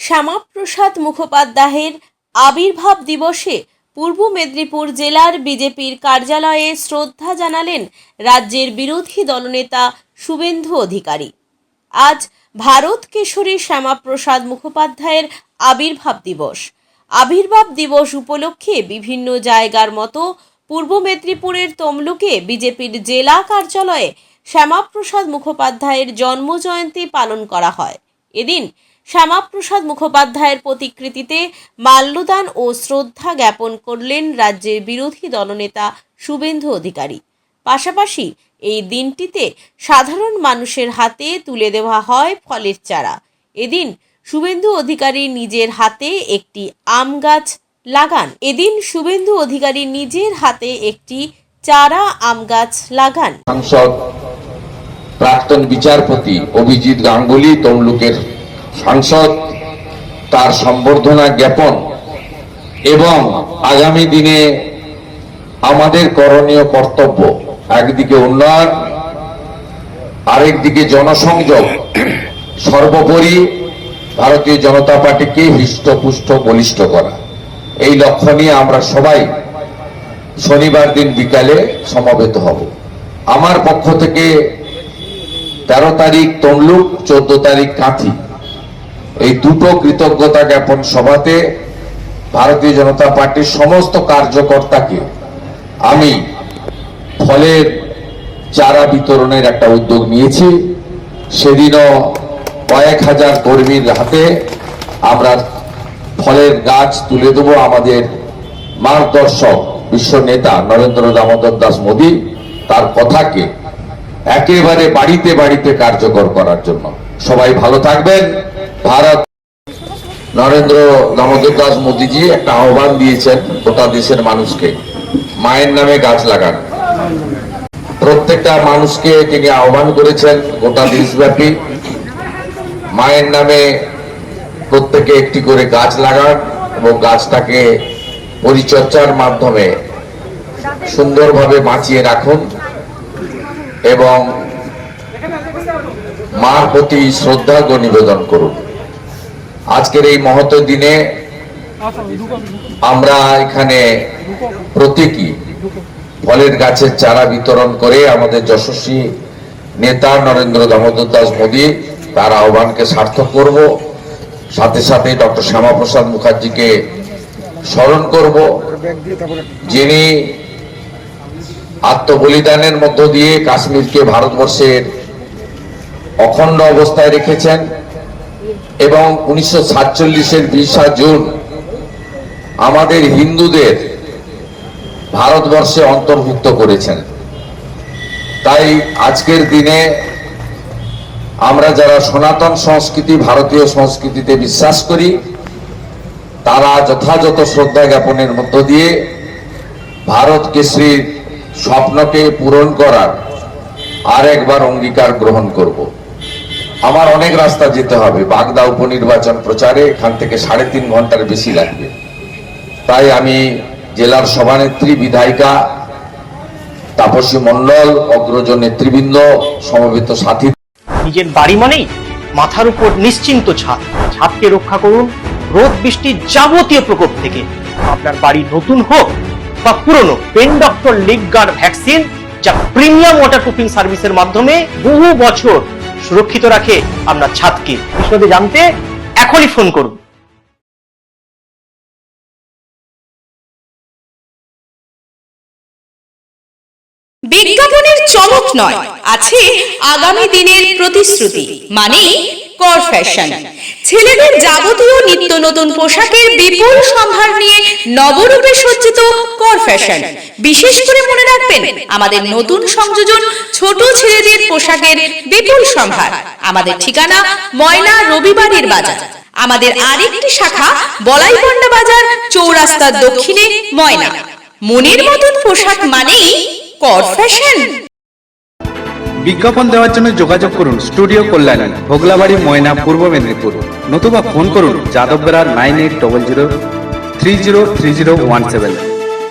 শ্যামাপ্রসাদ মুখোপাধ্যায়ের আবির্ভাব দিবসে পূর্ব মেদিনীপুর জেলার বিজেপির কার্যালয়ে শ্রদ্ধা জানালেন রাজ্যের বিরোধী দলনেতা শুভেন্দু অধিকারী। আজ ভারত কেশরী শ্যামাপ্রসাদ মুখোপাধ্যায়ের আবির্ভাব দিবস। আবির্ভাব দিবস উপলক্ষে বিভিন্ন জায়গার মতো পূর্ব মেদিনীপুরের তমলুকে বিজেপির জেলা কার্যালয়ে শ্যামাপ্রসাদ মুখোপাধ্যায়ের জন্মজয়ন্তী পালন করা হয়। এদিন শ্যামাপ্রসাদ মুখোপাধ্যায়ের প্রতিকৃতিতে মাল্যদান ও শ্রদ্ধা জ্ঞাপন করলেন রাজ্যের বিরোধী দলনেতা শুভেন্দু অধিকারী। পাশাপাশি এই দিনটিতে সাধারণ মানুষের হাতে তুলে দেওয়া হয় ফলের চারা। এদিন শুভেন্দু অধিকারী নিজের হাতে একটি আম গাছ লাগান। এদিন শুভেন্দু অধিকারী নিজের হাতে একটি চারা আম গাছ লাগান। সাংসদ, প্রাক্তন বিচারপতি অভিজিৎ গাঙ্গুলি, তমলুকের সাংসদ, তার সম্বর্ধনা জ্ঞাপন এবং আগামী দিনে আমাদের করণীয় কর্তব্য, একদিকে উন্নয়ন, আরেকদিকে জনসংযোগ। সর্বোপরি ভারতীয় জনতা পার্টিকে হৃষ্টপুষ্ট বলিষ্ঠ করা। এই লক্ষ্য নিয়ে আমরা সবাই শনিবার দিন বিকালে সমবেত হব। আমার পক্ষ থেকে তেরো তারিখ তমলুক, চোদ্দ তারিখ কাঁথি। এই দুটো কৃতজ্ঞতা জ্ঞাপন সভাতে ভারতীয় জনতা পার্টির সমস্ত কার্যকর্তাকে আমি ফলের চারা বিতরণের একটা উদ্যোগ নিয়েছি। সেদিনও কয়েক হাজার কর্মীর হাতে আমরা ফলের গাছ তুলে দেবো আমাদের মার্গদর্শক বিশ্ব নেতা নরেন্দ্র দামোদর দাস মোদী তার কথাকে একেবারে বাড়িতে বাড়িতে কার্যকর করার জন্য। সবাই ভালো থাকবেন। ভারত নরেন্দ্র দামোদর দাস মোদীজি একটা আহ্বান দিয়েছেন গোটা দেশের মানুষকে। মায়ের নামে গাছ লাগান। প্রত্যেকটা মানুষকে তিনি আহ্বান করেছেন গোটা দেশব্যাপী। মায়ের নামে প্রত্যেকে একটি করে গাছ লাগান এবং গাছটাকে পরিচর্যার মাধ্যমে সুন্দরভাবে বাঁচিয়ে রাখুন এবং মার প্রতি শ্রদ্ধার্ঘ নিবেদন করুন। আজকের এই মহত দিনে আমরা এখানে প্রতীকী ফলের গাছের চারা বিতরণ করে আমাদের যশস্বী নেতা নরেন্দ্র দামোদর দাস মোদী তার আহ্বানকে সার্থক করব। সাথে সাথে ডক্টর শ্যামাপ্রসাদ মুখার্জিকে স্মরণ করব, যিনি আত্মবলিদানের মধ্য দিয়ে কাশ্মীরকে ভারতবর্ষের অখণ্ড অবস্থায় রেখেছেন। এবং উনিশশো সাতচল্লিশের বিশা জুন আমাদের হিন্দুদের ভারতবর্ষে অন্তর্ভুক্ত করেছেন। তাই আজকের দিনে আমরা যারা সনাতন সংস্কৃতি, ভারতীয় সংস্কৃতিতে বিশ্বাস করি, তারা যথাযথ শ্রদ্ধা জ্ঞাপনের মধ্য দিয়ে ভারত কেশরীর স্বপ্নকে পূরণ করার আরেকবার অঙ্গীকার গ্রহণ করব। আমার অনেক রাস্তা যেতে হবে। বাগদা উপনির্বাচন প্রচারে এখান থেকে সাড়ে তিন ঘণ্টার বেশি লাগবে। তাই আমি জেলার সভানেত্রী বিধায়িকা তাপসী মণ্ডল, অগ্রজ নেতৃবৃন্দ, সমবেত সাথী নিজের বাড়ি মানেই মাথার উপর নিশ্চিন্ত ছাদ ছাদকে রক্ষা করুন রোদ বৃষ্টির যাবতীয় প্রকোপ থেকে। আপনার বাড়ি নতুন হোক বা পুরনো, pen doctor leak guard vaccine, যা প্রিমিয়াম ওয়াটারপ্রুফিং সার্ভিসের মাধ্যমে বহু বছর সুরক্ষিত রাখে আপনার ছাদকে। বিশদে জানতে এখনই ফোন করুন। বিজ্ঞাপনের চমক নয়, আছে আগামী দিনের প্রতিশ্রুতি মানে কর ফ্যাশন ছেলেদের যাবতীয় নিত্য নতুন পোশাকের বিপুল সম্ভার নিয়ে নবরূপে সজ্জিত কর ফ্যাশন বিশেষ করে মনে রাখবেন, আমাদের নতুন সংযোজন ছোট ছেলেদের পোশাকের বিপুল সম্ভার। আমাদের ঠিকানা ময়না রবিবারের বাজার। আমাদের আরেকটি শাখা, বলাইপন্ডা বাজার, চৌরাস্তার দক্ষিণে ময়না। মনের মতন পোশাক মানেই কর ফ্যাশন বিজ্ঞাপন দেওয়ার জন্য যোগাযোগ করুন স্টুডিও কল্যাণী, ভোগলাবাড়ি, ময়না, পূর্ব মেদিনীপুর। নতুবা ফোন করুন Yadav Bera nine eight double zero three zero three zero one seven